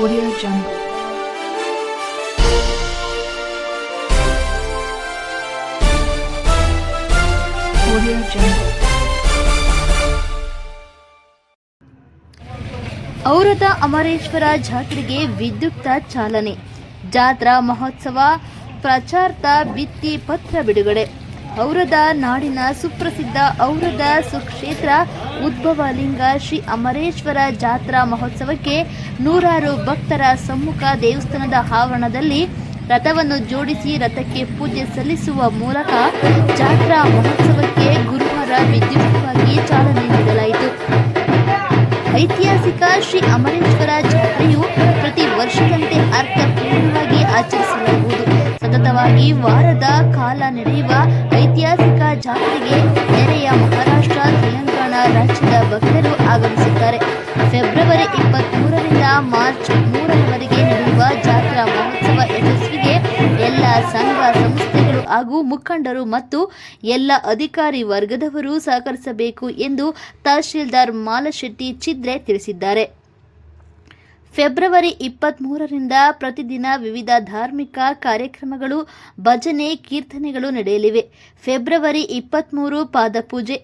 Audio Jungle. Audio. ಔರದ Amareshwara ಜಾತ್ರೆಗೆ ವಿದ್ಯುಕ್ತ ಚಾಲನೆ ಜಾತ್ರಾ ಮಹೋತ್ಸವ ಪ್ರಚಾರ್ಥ ಭಿತ್ತಿ ಪತ್ರ ಬಿಡುಗಡೆ ಔರದ ನಾಡಿನ ಸುಪ್ರಸಿದ್ಧ ಔರದ ಸುಕ್ಷೇತ್ರ ಉದ್ಭವಲಿಂಗ ಶ್ರೀ ಅಮರೇಶ್ವರ ಜಾತ್ರಾ ಮಹೋತ್ಸವಕ್ಕೆ ನೂರಾರು ಭಕ್ತರ ಸಮ್ಮುಖ ದೇವಸ್ಥಾನದ ಆವರಣದಲ್ಲಿ ರಥವನ್ನು ಜೋಡಿಸಿ ರಥಕ್ಕೆ ಪೂಜೆ ಸಲ್ಲಿಸುವ ಮೂಲಕ ಜಾತ್ರಾ ಮಹೋತ್ಸವಕ್ಕೆ ಗುರುವಾರ ವಿದ್ಯುಕ್ತವಾಗಿ ಚಾಲನೆ ನೀಡಲಾಯಿತು. ಐತಿಹಾಸಿಕ ಶ್ರೀ ಅಮರೇಶ್ವರ ವಾರದ ಕಾಲ ನಡೆಯುವ ಐತಿಹಾಸಿಕ ಜಾತ್ರೆಗೆ ನೆರೆಯ ಮಹಾರಾಷ್ಟ್ರ, ತೆಲಂಗಾಣ ರಾಜ್ಯದ ಭಕ್ತರು ಆಗಮಿಸುತ್ತಾರೆ ಫೆಬ್ರವರಿ ಇಪ್ಪತ್ತ್ಮೂರರಿಂದ ಮಾರ್ಚ್ ಮೂರರವರೆಗೆ ನಡೆಯುವ ಜಾತ್ರಾ ಮಹೋತ್ಸವ ಯಶಸ್ವಿಗೆ ಎಲ್ಲ ಸಂಘ ಸಂಸ್ಥೆಗಳು ಹಾಗೂ ಮುಖಂಡರು ಮತ್ತು ಎಲ್ಲ ಅಧಿಕಾರಿ ವರ್ಗದವರು ಸಹಕರಿಸಬೇಕು ಎಂದು ತಹಶೀಲ್ದಾರ್ ಮಾಲಶೆಟ್ಟಿ ಚಿದ್ರೆ ತಿಳಿಸಿದ್ದಾರೆ. ಫೆಬ್ರವರಿ ಇಪ್ಪತ್ತ್ಮೂರರಿಂದ ಪ್ರತಿದಿನ ವಿವಿಧ ಧಾರ್ಮಿಕ ಕಾರ್ಯಕ್ರಮಗಳು, ಭಜನೆ, ಕೀರ್ತನೆಗಳು ನಡೆಯಲಿವೆ. ಫೆಬ್ರವರಿ ಇಪ್ಪತ್ತ್ಮೂರು ಪಾದಪೂಜೆ,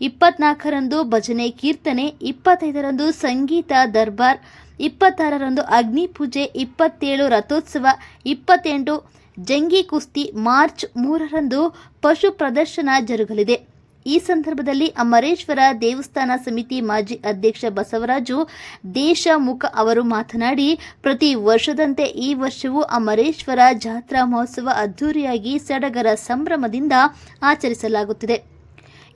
ಇಪ್ಪತ್ನಾಲ್ಕರಂದು ಭಜನೆ, ಕೀರ್ತನೆ, ಇಪ್ಪತ್ತೈದರಂದು ಸಂಗೀತ ದರ್ಬಾರ್, ಇಪ್ಪತ್ತಾರರಂದು ಅಗ್ನಿ ಪೂಜೆ, ಇಪ್ಪತ್ತೇಳು ರಥೋತ್ಸವ, ಇಪ್ಪತ್ತೆಂಟು ಜಂಗಿ ಕುಸ್ತಿ ಮಾರ್ಚ್ ಮೂರರಂದು ಪಶು ಪ್ರದರ್ಶನ ಜರುಗಲಿದೆ. ಈ ಸಂದರ್ಭದಲ್ಲಿ ಅಮರೇಶ್ವರ ದೇವಸ್ಥಾನ ಸಮಿತಿ ಮಾಜಿ ಅಧ್ಯಕ್ಷ ಬಸವರಾಜು ದೇಶಮುಖ ಅವರು ಮಾತನಾಡಿ, ಪ್ರತಿ ವರ್ಷದಂತೆ ಈ ವರ್ಷವೂ ಅಮರೇಶ್ವರ ಜಾತ್ರಾ ಮಹೋತ್ಸವ ಅದ್ಧೂರಿಯಾಗಿ ಸಡಗರ ಸಂಭ್ರಮದಿಂದ ಆಚರಿಸಲಾಗುತ್ತಿದೆ.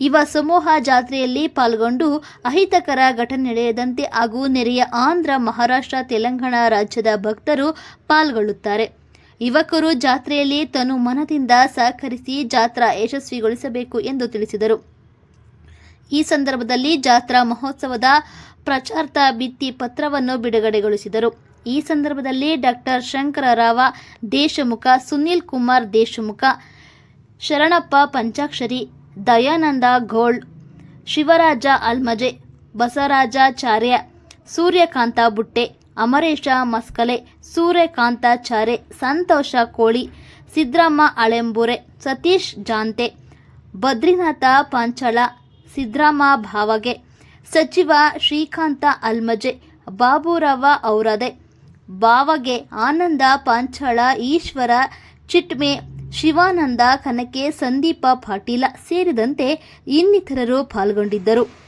ಯುವ ಸಮೂಹ ಜಾತ್ರೆಯಲ್ಲಿ ಪಾಲ್ಗೊಂಡು ಅಹಿತಕರ ಘಟನೆ ನಡೆಯದಂತೆ ಹಾಗೂ ನೆರೆಯ ಆಂಧ್ರ, ಮಹಾರಾಷ್ಟ್ರ, ತೆಲಂಗಾಣ ರಾಜ್ಯದ ಭಕ್ತರು ಪಾಲ್ಗೊಳ್ಳುತ್ತಾರೆ. ಯುವಕರು ಜಾತ್ರೆಯಲ್ಲಿ ತನು ಮನದಿಂದ ಸಹಕರಿಸಿ ಜಾತ್ರಾ ಯಶಸ್ವಿಗೊಳಿಸಬೇಕು ಎಂದು ತಿಳಿಸಿದರು. ಈ ಸಂದರ್ಭದಲ್ಲಿ ಜಾತ್ರಾ ಮಹೋತ್ಸವದ ಪ್ರಚಾರ್ಥ ಭಿತ್ತಿ ಪತ್ರವನ್ನು ಬಿಡುಗಡೆಗೊಳಿಸಿದರು. ಈ ಸಂದರ್ಭದಲ್ಲಿ ಡಾಕ್ಟರ್ ಶಂಕರರಾವ ದೇಶಮುಖ, ಸುನೀಲ್ ಕುಮಾರ್ ದೇಶಮುಖ, ಶರಣಪ್ಪ ಪಂಚಾಕ್ಷರಿ, ದಯಾನಂದ ಗೋಳ್ ಶಿವರಾಜ ಅಲ್ಮಜೆ ಬಸವರಾಜಾಚಾರ್ಯ ಸೂರ್ಯಕಾಂತ ಬುಟ್ಟೆ ಅಮರೇಶ, ಮಸ್ಕಲೆ ಸೂರ್ಯಕಾಂತಾಚಾರ್ಯ ಸಂತೋಷ, ಕೋಳಿ ಸಿದ್ರಮ್ಮ ಅಳೆಂಬುರೆ, ಸತೀಶ್, ಜಾಂತೆ, ಬದ್ರಿನಾಥ, ಪಾಂಚಳ ಸಿದ್ರಾಮ ಭಾವಗೆ, ಸಚಿವ ಶ್ರೀಕಾಂತ ಅಲ್ಮಜೆ ಬಾಬುರಾವ, ಔರದೆ, ಬಾವಗೆ, ಆನಂದ, ಪಾಂಚಳ, ಈಶ್ವರ, ಚಿಟ್ಮೆ, ಶಿವಾನಂದ, ಕನಕೆ, ಸಂದೀಪ ಪಾಟೀಲ ಸೇರಿದಂತೆ ಇನ್ನಿತರರು ಪಾಲ್ಗೊಂಡಿದ್ದರು.